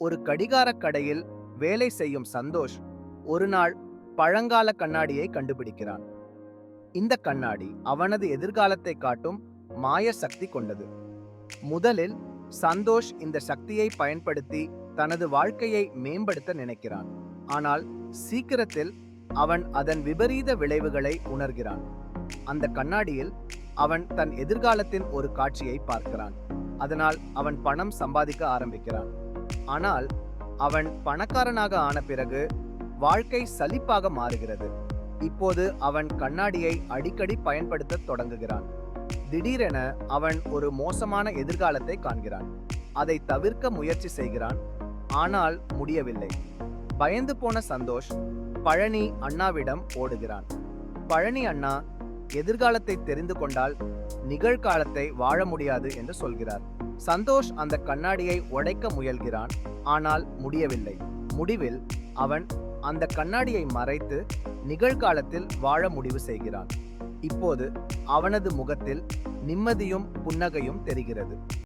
ஒரு கடிகாரக் கடையில் வேலை செய்யும் சந்தோஷ் ஒரு நாள் பழங்கால கண்ணாடியை கண்டுபிடிக்கிறான். இந்த கண்ணாடி அவனது எதிர்காலத்தை காட்டும் மாய சக்தி கொண்டது. முதலில் சந்தோஷ் இந்த சக்தியை பயன்படுத்தி தனது வாழ்க்கையை மேம்படுத்த நினைக்கிறான். ஆனால் சீக்கிரத்தில் அவன் அதன் விபரீத விளைவுகளை உணர்கிறான். அந்த கண்ணாடியில் அவன் தன் எதிர்காலத்தின் ஒரு காட்சியை பார்க்கிறான். அதனால் அவன் பணம் சம்பாதிக்க ஆரம்பிக்கிறான். ஆனால் அவன் பணக்காரனாக ஆன பிறகு வாழ்க்கை சலிப்பாக மாறுகிறது. இப்போது அவன் கண்ணாடியை அடிக்கடி பயன்படுத்த தொடங்குகிறான். திடீரென அவன் ஒரு மோசமான எதிர்காலத்தை காண்கிறான். அதை தவிர்க்க முயற்சி செய்கிறான். ஆனால் முடியவில்லை. பயந்து போன சந்தோஷ் பழனி அண்ணாவிடம் ஓடுகிறான். பழனி அண்ணா எதிர்காலத்தை தெரிந்து கொண்டால் நிகழ்காலத்தை வாழ முடியாது என்று சொல்கிறார். சந்தோஷ் அந்த கண்ணாடியை உடைக்க முயல்கிறான். ஆனால் முடியவில்லை. முடிவில் அவன் அந்த கண்ணாடியை மறைத்து நிகழ்காலத்தில் வாழ முடிவு செய்கிறான். இப்போது அவனது முகத்தில் நிம்மதியும் புன்னகையும் தெரிகிறது.